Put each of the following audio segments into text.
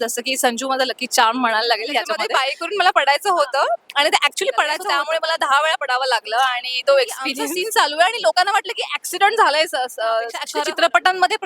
जसं की संजू माझा लकी चार्म म्हणायला लागेल याच्यामध्ये. बाय करून मला पडायचं होतं आणि ते ऍक्च्युली पडायचं त्यामुळे मला दहा वेळा पडावं लागलं आणि तो एक्सपिरियन्स सीन चालू आहे आणि लोकांना वाटलं की ऍक्सिडेंट झालाय चित्रपटांमध्ये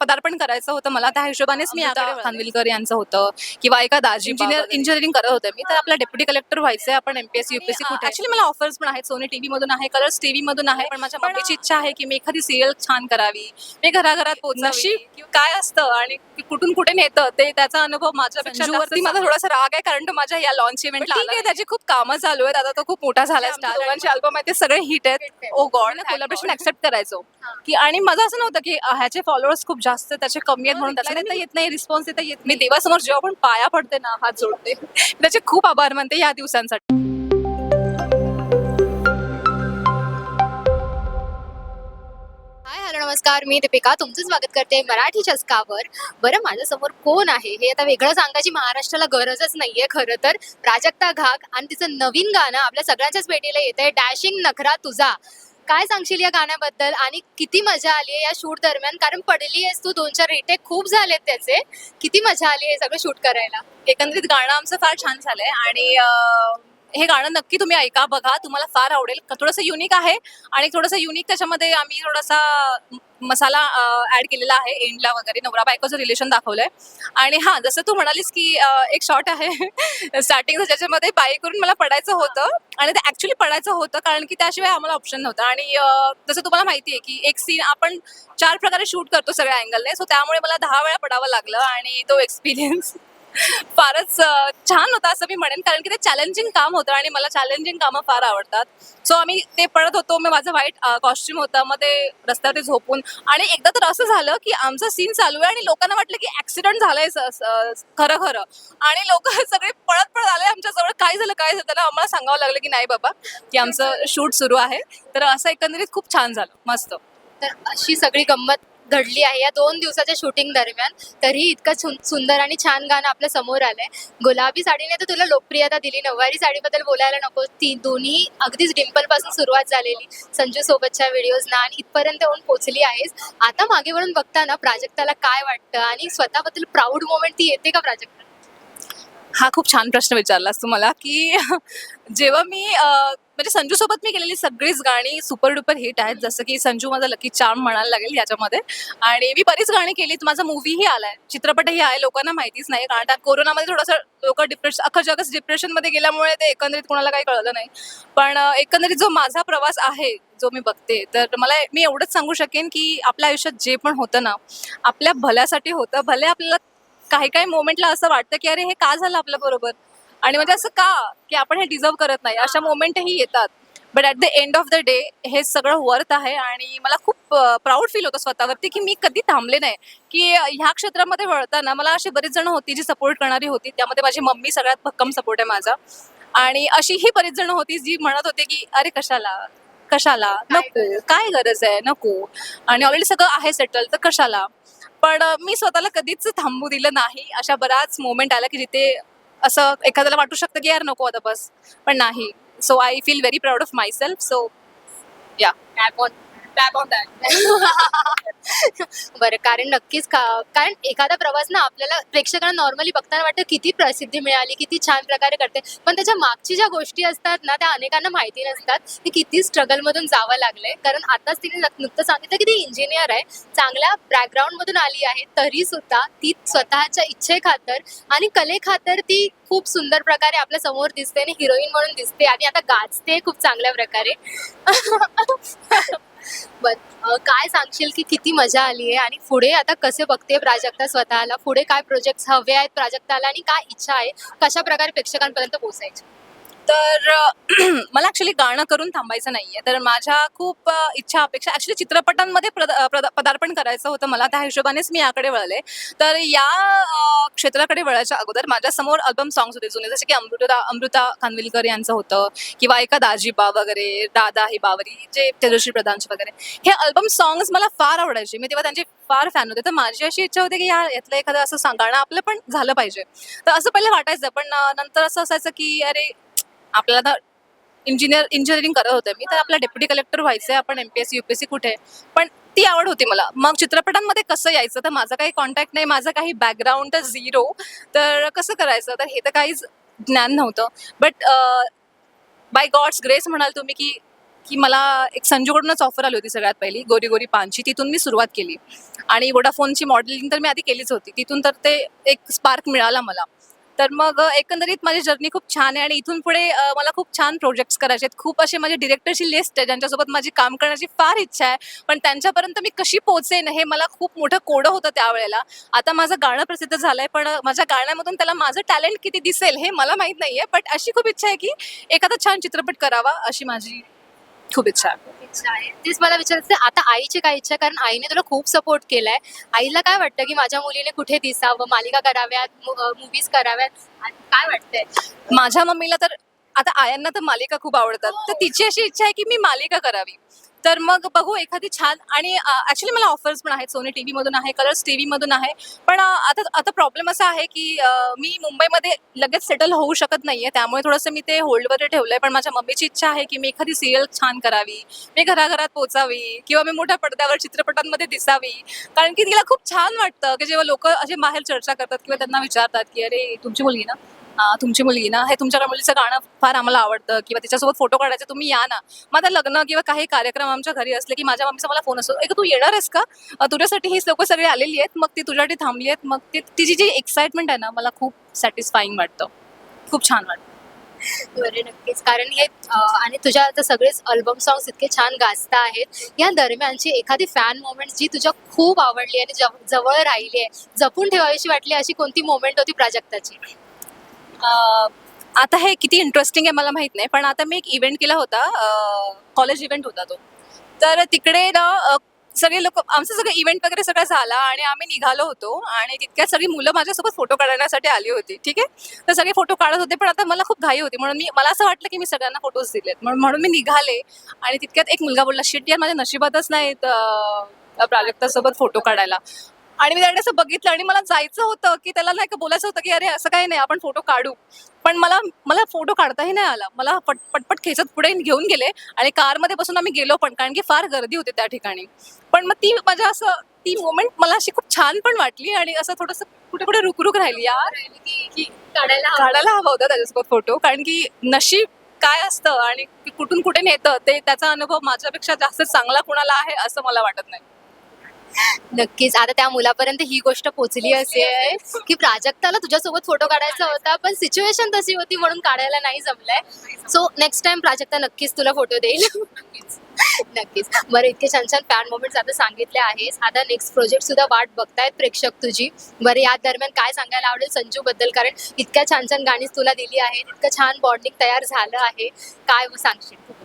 पदार्पण करायचं होतं. मला त्या हिशोबानेच मी आता खानविलकर यांचं होतं किंवा एका दाजी इंजिनियर इंजिनिअरिंग करत होते मी. तर आपला डेप्युटी कलेक्टर व्हायचंय. आपण एमपीएससी युपीएससी कुठे ऍक्च्युली मला ऑफर्स पण आहेत. सोनी टीव्ही मधून आहे कलर्स टीव्ही मधून आहे. पण माझ्या मम्मीची इच्छा आहे की मी एखादी सिरियल छान करावी. मी घराघरात पोहोचावी. काय असतं आणि कुठून कुठे नेतं ते त्याचा अनुभव माझ्यापेक्षा संजूवरती माझा थोडासा राग आहे कारण तो माझ्या या लॉन्च इव्हेंटला ठीक आहे त्याची खूप कामं चालू आहेत. आता तो खूप मोठा झालाय. स्टार दोघांचे अल्बम आहेत ते सगळे हिट आहेत. ओ गॉड कोलॅबरेशन ऍक्सेप्ट करायचो. की आणि माझं असं नव्हतं की ह्याचे फॉलोअर्स खूप जास्त आहेत, त्याचे कमी आहेत म्हणून त्याला देता येत नाही रिस्पॉन्स देता येत मी देवासमोर जेव्हा पण पाया पडते ना हात जोडते. त्याचे खूप आभार मानते या दिवसांसाठी. नमस्कार मी दीपिका. तुमचं स्वागत करते मराठी चस्कावर. बरं माझ्यासमोर कोण आहे? हे आता वेगळं सांगायची महाराष्ट्राला गरजच नाहीये खरं तर. प्राजक्ता घाग आणि तिचं नवीन गाणं आपल्या सगळ्यांच्याच भेटीला येत आहे डॅशिंग नखरा तुझा. काय सांगशील या गाण्याबद्दल? आणि किती मजा आली आहे या शूट दरम्यान? कारण पडली आहेस तू दोन चार रिटेक खूप झालेत त्याचे. किती मजा आली आहे सगळं शूट करायला? एकंदरीत गाणं आमचं फार छान झालंय आणि हे गाणं नक्की तुम्ही ऐका बघा. तुम्हाला फार आवडेल. थोडंसं युनिक आहे आणि थोडंसं युनिक त्याच्यामध्ये आम्ही थोडासा मसाला ऍड केलेला आहे एंडला वगैरे. नवरा बायकोचं रिलेशन दाखवलंय. आणि हा जसं तू म्हणालीस की एक शॉर्ट आहे. स्टार्टिंग ज्याच्यामध्ये बाई करून मला पडायचं होतं आणि ते ऍक्च्युली पडायचं होतं कारण की त्याशिवाय आम्हाला ऑप्शन नव्हतं. आणि जसं तुम्हाला माहिती आहे की एक सीन आपण चार प्रकारे शूट करतो सगळ्या अँगलने सो त्यामुळे मला दहा वेळा पडावं लागलं आणि तो एक्सपिरियन्स फारच छान होता असं मी म्हणेन. कारण की ते चॅलेंजिंग काम होतं आणि मला चॅलेंजिंग कामं फार आवडतात. सो आम्ही ते पडत होतो. मी माझं व्हाईट कॉस्ट्युम होतं. मग ते रस्त्यावर झोपून. आणि एकदा तर असं झालं की आमचा सीन चालू आहे आणि लोकांना वाटलं की ऍक्सिडेंट झालाय खरं खरं. आणि लोक सगळे पळत पळत आले. आमच्याजवळ काय झालं काय झालं त्याला आम्हाला सांगावं लागलं की नाही बाबा की आमचं शूट सुरू आहे. तर असं एकंदरीत खूप छान झालं. मस्त. तर अशी सगळी गंमत घडली आहे. या दोन दिवसाच्या शूटिंग दरम्यान तरीही इतकं सुंदर आणि छान गाणं आपल्यासमोर आलंय. गुलाबी साडीने तर तुला लोकप्रियता दिली. नववारी साडीबद्दल बोलायला नको. ती दोन्ही अगदीच डिम्पलपासून सुरुवात झालेली. संजू सोबतच्या व्हिडिओजना आणि इथपर्यंत येऊन पोहोचली आहेस. आता मागे वळून बघताना प्राजक्ताला काय वाटतं आणि स्वतःबद्दल प्राऊड मोमेंट ती येते का प्राजक्ता? हा खूप छान प्रश्न विचारलास तू मला की जेव्हा मी म्हणजे संजू सोबत मी केलेली सगळीच गाणी सुपर डुपर हिट आहेत. जसं की संजू माझा लकी चार्म म्हणायला लागेल याच्यामध्ये. आणि मी बरीच गाणी केलीत माझा मूवीही आलाय. चित्रपटही आहे. लोकांना माहितीच नाही. कारण त्यात कोरोनामध्ये थोडंसं लोक डिप्रेशन अख्खं जगच डिप्रेशनमध्ये गेल्यामुळे ते एकंदरीत कोणाला काही कळलं नाही. पण एकंदरीत जो माझा प्रवास आहे जो मी बघते तर मला मी एवढंच सांगू शकेन की आपल्या आयुष्यात जे पण होतं ना आपल्या भल्यासाठी होतं. भले आपल्याला काही काही मोमेंटला असं वाटतं की अरे हे का झालं आपल्या बरोबर? आणि म्हणजे असं का की आपण हे डिझर्व करत नाही? अशा मोमेंटही येतात. But at the end of the day हे सगळं वर्थ आहे आणि मला खूप प्राऊड फील होतं स्वतःवरती की मी कधी थांबले नाही. की ह्या क्षेत्रामध्ये वळताना मला अशी बरीच जण होती जी सपोर्ट करणारी होती. त्यामध्ये माझी मम्मी सगळ्यात भक्कम सपोर्ट आहे माझा. आणि अशीही बरीच जण होती जी म्हणत होते की अरे कशाला? कशाला? नको. काय गरज आहे? नको. आणि ऑलरेडी सगळं आहे सेटल तर कशाला? पण मी स्वतःला कधीच थांबू दिलं नाही. अशा बऱ्याच मोमेंट आल्या की जिथे असं एखाद्याला वाटू शकतं की यार नको आता बस. पण नाही. So I feel very proud of myself so या बरं कारण नक्कीच का- कारण एखादा प्रवास ना आपल्याला प्रेक्षकांना नॉर्मली बघताना वाटतं किती प्रसिद्धी मिळाली किती छान प्रकारे करते. पण त्याच्या मागची ज्या गोष्टी असतात ना त्या अनेकांना माहिती नसतात. की किती स्ट्रगल मधून जावं लागलंय. कारण आताच तिने नक- नुकतं सांगितलं की ती इंजिनियर आहे. चांगल्या बॅकग्राऊंड मधून आली आहे. तरी सुद्धा ती स्वतःच्या इच्छेखातर आणि कलेखातर ती खूप सुंदर प्रकारे आपल्यासमोर दिसते आणि हिरोईन म्हणून दिसते. आणि आता गाजते खूप चांगल्या प्रकारे. बर काय सांगशील की किती मजा आली आहे आणि पुढे आता कसे बघते प्राजक्ता स्वतःला? पुढे काय प्रोजेक्ट हवे आहेत प्राजक्ताला आणि काय इच्छा आहे? कशा प्रकारे प्रेक्षकांपर्यंत पोहोचायची? तर मला ॲक्च्युली गाणं करून थांबायचं नाहीये. तर माझ्या खूप इच्छा अपेक्षा ॲक्च्युली चित्रपटांमध्ये प्रद- अ, पदार्पण करायचं होतं मला. त्या हिशोबानेच मी याकडे वळले. तर या क्षेत्राकडे वळायच्या अगोदर माझ्यासमोर अल्बम सॉंग्स होते जुने. जसे की अमृता अमृता खानविलकर यांचं होतं किंवा एका दाजीबा वगैरे दादा हे बावरी जे तेजश्री प्रधानचे वगैरे. हे अल्बम सॉंग्स मला फार आवडायचे. मी तेव्हा त्यांचे फार फॅन होते. तर माझी अशी इच्छा होती की या यातलं एखादं असं गाणं आपलं पण झालं पाहिजे. तर असं पहिले वाटायचं. पण नंतर असं असायचं की अरे आपल्याला तर इंजिनियर इंजिनिअरिंग करत होते मी तर आपला डेप्युटी कलेक्टर व्हायचं आहे आपण M P S C U P S C कुठे पण ती आवड होती मला. मग चित्रपटांमध्ये कसं यायचं? तर माझा काही कॉन्टॅक्ट नाही माझं काही बॅकग्राऊंड तर झिरो तर कसं करायचं? तर हे तर काहीच ज्ञान नव्हतं. बट बाय गॉड्स ग्रेस म्हणाल तुम्ही की की मला एक संजूकडूनच ऑफर आली होती सगळ्यात पहिली गोरी गोरी पानची. तिथून मी सुरुवात केली. आणि वोडाफोनची मॉडेलिंग तर मी आधी केलीच होती. तिथून तर ते एक स्पार्क मिळाला मला. तर मग एकंदरीत माझी जर्नी खूप छान आहे आणि इथून पुढे मला खूप छान प्रोजेक्ट्स करायचे आहेत. खूप असे माझे डिरेक्टरची लिस्ट आहे ज्यांच्यासोबत माझी काम करण्याची फार इच्छा आहे. पण त्यांच्यापर्यंत मी कशी पोहोचेन हे मला खूप मोठं कोडं होतं त्यावेळेला. आता माझं गाणं प्रसिद्ध झालं आहे पण माझ्या गाण्यामधून त्याला माझं टॅलेंट किती दिसेल हे मला माहीत नाही आहे बट अशी खूप इच्छा आहे की एखादा छान चित्रपट करावा अशी माझी खूप इच्छा आहे. इच्छा आहे. तेच मला विचारायचं आहे, आता आईची काय इच्छा आहे? कारण आईने तुला खूप सपोर्ट केलाय. आईला काय वाटतं की माझ्या मुलीने कुठे दिसावं? मालिका कराव्यात मुव्हीज कराव्यात? आणि काय वाटतंय? माझ्या मम्मीला तर आता आयांना तर मालिका खूप आवडतात. तर तिची अशी इच्छा आहे की मी मालिका करावी. तर मग बघू एखादी छान आणि ऍक्च्युली मला ऑफर्स पण आहेत. सोनी टीव्ही मधून आहे कलर्स टीव्ही मधून आहे. पण आता आता प्रॉब्लेम असा आहे की मी मुंबईमध्ये लगेच सेटल होऊ शकत नाहीये. त्यामुळे थोडंसं मी ते होल्डवर ठेवलंय. पण माझ्या मम्मीची इच्छा आहे की मी एखादी सिरियल छान करावी. मी घराघरात पोचावी. किंवा मी मोठ्या पडद्यावर चित्रपटांमध्ये दिसावी. कारण की तिला खूप छान वाटतं की जेव्हा लोक असे बाहेर चर्चा करतात किंवा त्यांना विचारतात की अरे तुमची मुलगी ना? तुमची मुलगी ना हे तुमच्या मुलीचं गाणं फार आम्हाला आवडतं किंवा तिच्यासोबत फोटो काढायचे तुम्ही या ना. मग आता लग्न किंवा काही कार्यक्रम आमच्या घरी असले की माझ्या मम्मीचा मला फोन असतो एक तू येणार आहेस का? तुझ्यासाठी ही लोक सगळी आलेली आहेत मग ती तुझ्यासाठी थांबली आहेत मग ती तिची जी एक्साइटमेंट आहे ना मला खूप सॅटिस्फाईंग वाटतं. खूप छान वाटतं. बरे नक्कीच. कारण हे अं, आणि तुझ्या आता सगळेच अल्बम सॉंग्स इतके छान गाजता आहेत. या दरम्यानची एखादी फॅन मोमेंट जी तुझ्या खूप आवडली आणि जव- जवळ राहिली आहे जपून ठेवावीशी वाटली अशी कोणती मोमेंट होती प्राजक्ताची? आता हे किती इंटरेस्टिंग आहे मला माहीत नाही पण आता मी एक इव्हेंट केला होता कॉलेज इव्हेंट होता तो. तर तिकडे ना सगळे लोक आमचं सगळं इव्हेंट वगैरे सगळं झाला आणि आम्ही निघालो होतो आणि तितक्यात सगळी मुलं माझ्यासोबत फोटो काढण्यासाठी आली होती ठीक आहे? तर सगळे फोटो काढत होते पण आता मला खूप घाई होती. म्हणून मी मला असं वाटलं की मी सगळ्यांना फोटोज दिलेत. म्हणून म्हणून मी निघाले आणि तितक्यात एक मुलगा बोलला शिट यार माझ्या नशिबातच नाहीत प्राजक्तासोबत फोटो काढायला. आणि मी त्याकडे असं बघितलं आणि मला जायचं होतं की त्याला नाही का बोलायचं होतं की अरे असं काही नाही आपण फोटो काढू. पण मला मला फोटो काढताही नाही आला. मला पट पटपट खेचत पुढे घेऊन गेले आणि कारमध्ये बसून आम्ही गेलो पण कारण की फार गर्दी होती त्या ठिकाणी. पण मग ती माझ्या असं ती मोमेंट मला अशी खूप छान पण वाटली आणि असं थोडंसं कुठे कुठे रुकरुक राहिली यार. की काढायला हवं. काढायला हवा होता त्याच्यासोबत फोटो कारण की नशीब काय असतं आणि कुठून कुठे नेतं ते त्याचा अनुभव माझ्यापेक्षा जास्त चांगला कुणाला आहे असं मला वाटत नाही. नक्कीच. आता त्या मुलापर्यंत ही गोष्ट पोहोचली असेल की प्राजक्ताला तुझ्यासोबत फोटो काढायचा होता पण सिच्युएशन तशी होती म्हणून काढायला नाही जमलंय. सो नेक्स्ट टाइम प्राजक्ता नक्कीच तुला फोटो देईल. नक्कीच. बरं इतके छान छान फॅन मोमेंट्स आता सांगितले आहेस. आता नेक्स्ट प्रोजेक्ट सुद्धा वाट बघतायत प्रेक्षक तुझी. बरं या दरम्यान काय सांगायला आवडेल संजू बद्दल? कारण इतक्या छान छान गाणी तुला दिली आहेत. इतकं छान बॉन्डिंग तयार झालं आहे. काय सांगशील?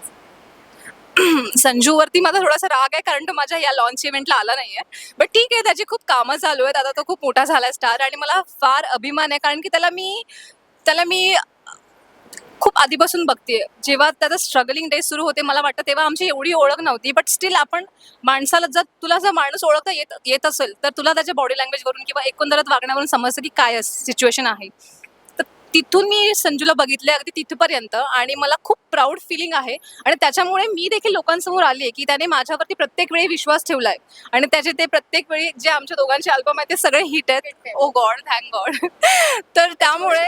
संजूवरती माझा थोडासा राग आहे कारण तो माझ्या या लॉन्च इव्हेंटला आला नाही आहे बट ठीक आहे त्याची खूप कामं चालू आहेत. आता तो खूप मोठा झाला स्टार आणि मला फार अभिमान आहे कारण की त्याला मी त्याला मी खूप आधीपासून बघते जेव्हा त्याचं स्ट्रगलिंग डे सुरू होते मला वाटतं तेव्हा आमची एवढी ओळख नव्हती. बट स्टील आपण माणसाला जर तुला जर माणूस ओळखता येत येत असेल तर तुला त्याच्या बॉडी लँग्वेजवरून किंवा एकंदरच वागण्यावरून समजतं की काय सिच्युएशन आहे. तिथून मी संजूला बघितले अगदी तिथपर्यंत आणि मला खूप प्राऊड फिलिंग आहे. आणि त्याच्यामुळे मी देखील लोकांसमोर आली आहे की त्याने माझ्यावरती प्रत्येक वेळी विश्वास ठेवलाय. आणि त्याचे ते प्रत्येक वेळी जे आमच्या दोघांचे अल्बम आहे ते सगळे हिट आहेत. ओ गॉड थँक गॉड तर त्यामुळे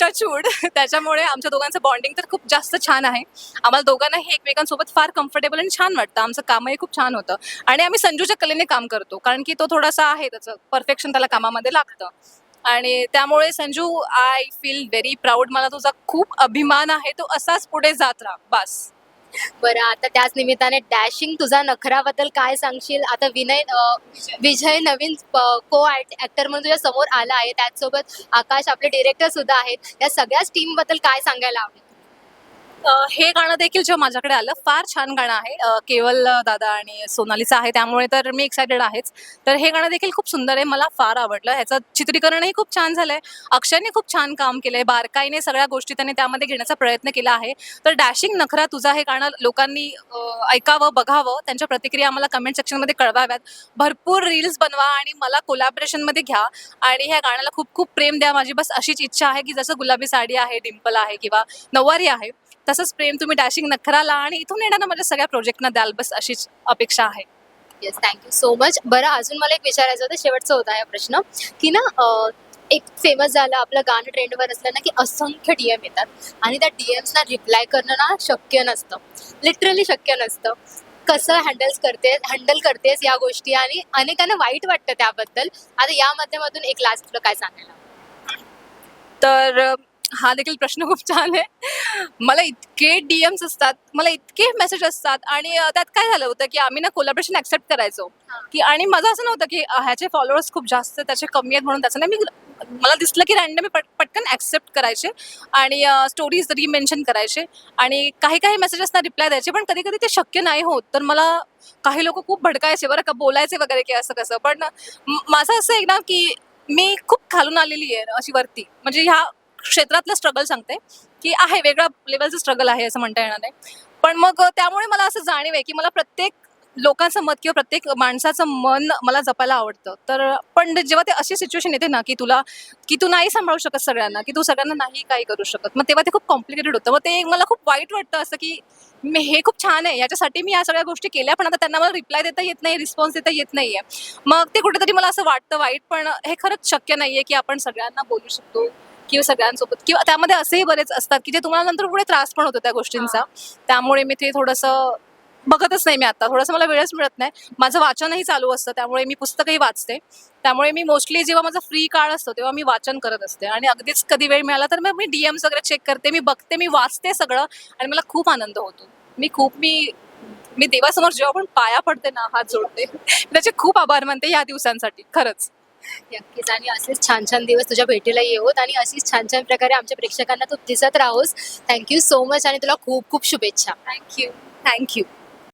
टचवूड त्याच्यामुळे आमच्या दोघांचं बॉन्डिंग तर खूप जास्त छान आहे. आम्हाला दोघांनाही एकमेकांसोबत फार कम्फर्टेबल आणि छान वाटतं. आमचं कामही खूप छान होतं. आणि आम्ही संजूच्या कलेने काम करतो. कारण की तो थोडासा आहे त्याचं परफेक्शन त्याला कामामध्ये लागतं. आणि त्यामुळे Sanju I feel very proud मला तुझा खूप अभिमान आहे. तो असाच पुढे जात राहा. बस. बरं आता त्याच निमित्ताने डॅशिंग तुझा नखराबद्दल काय सांगशील? आता विनय विजय नवीन को ऍक्टर म्हणून तुझ्या समोर आला आहे. त्याचसोबत आकाश आपले डिरेक्टर सुद्धा आहेत. या सगळ्याच टीमबद्दल काय सांगायला आवडेल? हे गाणं देखील जेव्हा माझ्याकडे आलं फार छान गाणं आहे. केवल दादा आणि सोनालीचं आहे त्यामुळे तर मी एक्सायटेड आहेच. तर हे गाणं देखील खूप सुंदर आहे मला फार आवडलं. ह्याचं चित्रीकरणही खूप छान झालंय. अक्षयने खूप छान काम केलंय. बारकाईने सगळ्या गोष्टी त्याने त्यामध्ये घेण्याचा प्रयत्न केला आहे. तर डॅशिंग नखरा तुझा हे गाणं लोकांनी ऐकावं बघावं. त्यांच्या प्रतिक्रिया आम्हाला कमेंट सेक्शनमध्ये कळवाव्यात. भरपूर रील्स बनवा आणि मला कोलॅबरेशनमध्ये घ्या. आणि ह्या गाण्याला खूप खूप प्रेम द्या. माझी बस अशीच इच्छा आहे की जसं गुलाबी साडी आहे डिम्पल आहे किंवा नऊवारी आहे तसंच प्रेम तुम्ही डॅशिंग नखराला आणि इथून येणाऱ्या माझ्या सगळ्या प्रोजेक्टना द्याल बस अशीच अपेक्षा आहे. येस थँक्यू सो मच बरं अजून मला एक विचारायचं होतं शेवटचा होता हा प्रश्न की ना अं, एक फेमस झालं आपलं गाणं ट्रेंडवर असलं ना की असंख्य डीएम येतात आणि त्या डीएम्सना रिप्लाय करणं ना शक्य नसतं. लिटरली शक्य नसतं. कसं हँडल्स करते हँडल करतेस या गोष्टी आणि अनेकांना वाईट वाटतं त्याबद्दल. आता या माध्यमातून एक लास्ट तुला काय सांगायला तर अ, हा देखील प्रश्न खूप छान आहे. मला इतके डीएम्स असतात मला इतके मेसेज असतात आणि त्यात काय झालं होतं की आम्ही ना कोलॅबरेशन ऍक्सेप्ट करायचो. की आणि माझं असं नव्हतं की ह्याचे फॉलोअर्स खूप जास्त त्याचे कमी आहेत म्हणून त्याचं नाही. मी मला दिसलं की रॅन्डम पट पटकन ऍक्सेप्ट करायचे आणि स्टोरीज री मेन्शन करायचे आणि काही काही मेसेजेसना रिप्लाय द्यायचे. पण कधी कधी ते शक्य नाही होत. तर मला काही लोक खूप भडकायचे बरं का बोलायचे वगैरे की असं कसं. पण म- माझं असं आहे ना की मी खूप खालून आलेली आहे अशी वरती. म्हणजे ह्या क्षेत्रातलं स्ट्रगल सांगते की आहे वेगळ्या लेवलचं स्ट्रगल आहे असं म्हणता येणार नाही. पण मग त्यामुळे मला असं जाणीव आहे की मला प्रत्येक लोकांचं मत किंवा प्रत्येक माणसाचं मन मला जपायला आवडतं. तर पण जेव्हा ते अशी सिच्युएशन येते ना की तुला की तू नाही सांभाळू शकत सगळ्यांना की तू सगळ्यांना नाही काही करू शकत मग तेव्हा ते खूप कॉम्प्लिकेटेड होतं. मग ते मला खूप वाईट वाटतं असं की मी हे खूप छान आहे याच्यासाठी मी या सगळ्या गोष्टी केल्या पण आता त्यांना मला रिप्लाय देता येत नाही रिस्पॉन्स देता येत नाही आहे मग ते कुठेतरी मला असं वाटतं वाईट पण हे खरंच शक्य नाही आहे की आपण सगळ्यांना बोलू शकतो. किंवा सगळ्यांसोबत. किंवा त्यामध्ये असेही बरेच असतात की जे तुम्हाला नंतर पुढे त्रास पण होतो त्या गोष्टींचा. त्यामुळे मी ते थोडंसं बघतच नाही मी आता. थोडंसं मला वेळच मिळत नाही. माझं वाचनही चालू असतं त्यामुळे मी पुस्तकही वाचते. त्यामुळे मी मोस्टली जेव्हा माझा फ्री काळ असतो तेव्हा मी वाचन करत असते. आणि अगदीच कधी वेळ मिळाला तर मग मी डीएम्स वगैरे चेक करते मी बघते मी वाचते सगळं आणि मला खूप आनंद होतो. मी खूप मी मी देवासमोर जेव्हा पण पाया पडते ना हात जोडते. त्याचे खूप आभार मानते या दिवसांसाठी खरंच. नक्कीच. आणि असेच छान छान दिवस तुझ्या भेटीला येऊत आणि अशीच छान छान प्रकारे आमच्या प्रेक्षकांना तू दिसत राहोस. थँक्यू सो मच आणि तुला खूप खूप शुभेच्छा. Thank you thank you